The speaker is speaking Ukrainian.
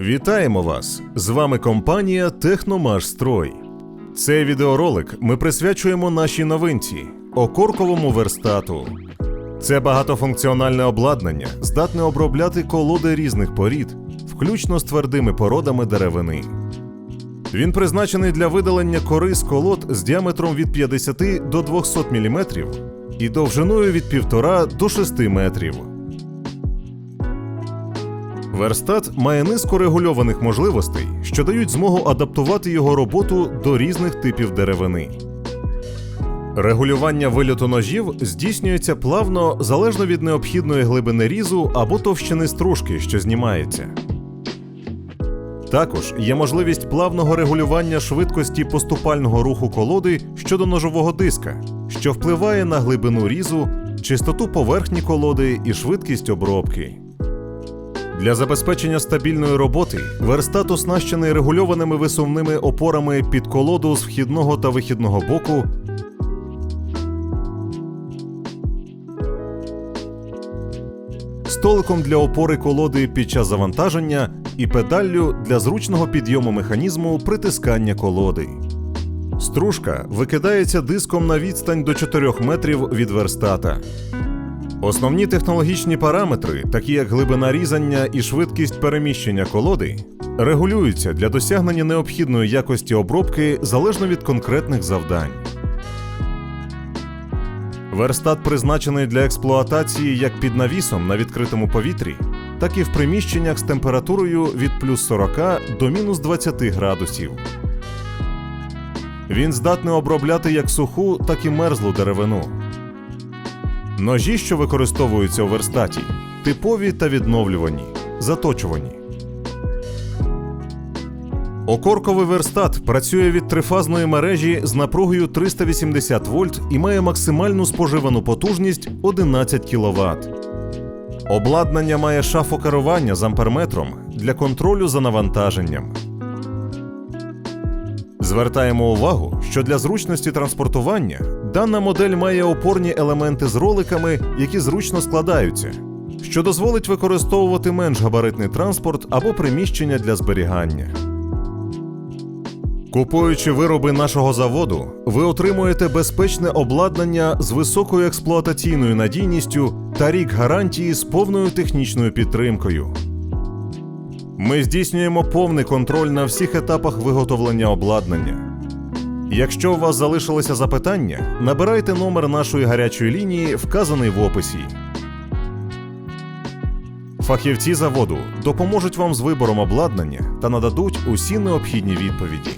Вітаємо вас! З вами компанія Техномашстрой. Цей відеоролик ми присвячуємо нашій новинці окорковому верстату. Це багатофункціональне обладнання, здатне обробляти колоди різних порід, включно з твердими породами деревини. Він призначений для видалення кори з колод з діаметром від 50 до 200 мм і довжиною від 1,5 до 6 метрів. Верстат має низку регульованих можливостей, що дають змогу адаптувати його роботу до різних типів деревини. Регулювання вильоту ножів здійснюється плавно залежно від необхідної глибини різу або товщини стружки, що знімається. Також є можливість плавного регулювання швидкості поступального руху колоди щодо ножового диска, що впливає на глибину різу, чистоту поверхні колоди і швидкість обробки. Для забезпечення стабільної роботи верстат оснащений регульованими висувними опорами під колоду з вхідного та вихідного боку, столиком для опори колоди під час завантаження і педаллю для зручного підйому механізму притискання колоди. Стружка викидається диском на відстань до 4 метрів від верстата. Основні технологічні параметри, такі як глибина різання і швидкість переміщення колоди, регулюються для досягнення необхідної якості обробки залежно від конкретних завдань. Верстат призначений для експлуатації як під навісом на відкритому повітрі, так і в приміщеннях з температурою від плюс 40 до мінус 20 градусів. Він здатний обробляти як суху, так і мерзлу деревину. Ножі, що використовуються у верстаті, типові та відновлювані, заточувані. Окорковий верстат працює від трифазної мережі з напругою 380 вольт і має максимальну споживану потужність 11 кВт. Обладнання має шафу керування з амперметром для контролю за навантаженням. Звертаємо увагу, що для зручності транспортування дана модель має опорні елементи з роликами, які зручно складаються, що дозволить використовувати менш габаритний транспорт або приміщення для зберігання. Купуючи вироби нашого заводу, ви отримуєте безпечне обладнання з високою експлуатаційною надійністю та рік гарантії з повною технічною підтримкою. Ми здійснюємо повний контроль на всіх етапах виготовлення обладнання. Якщо у вас залишилися запитання, набирайте номер нашої гарячої лінії, вказаний в описі. Фахівці заводу допоможуть вам з вибором обладнання та нададуть усі необхідні відповіді.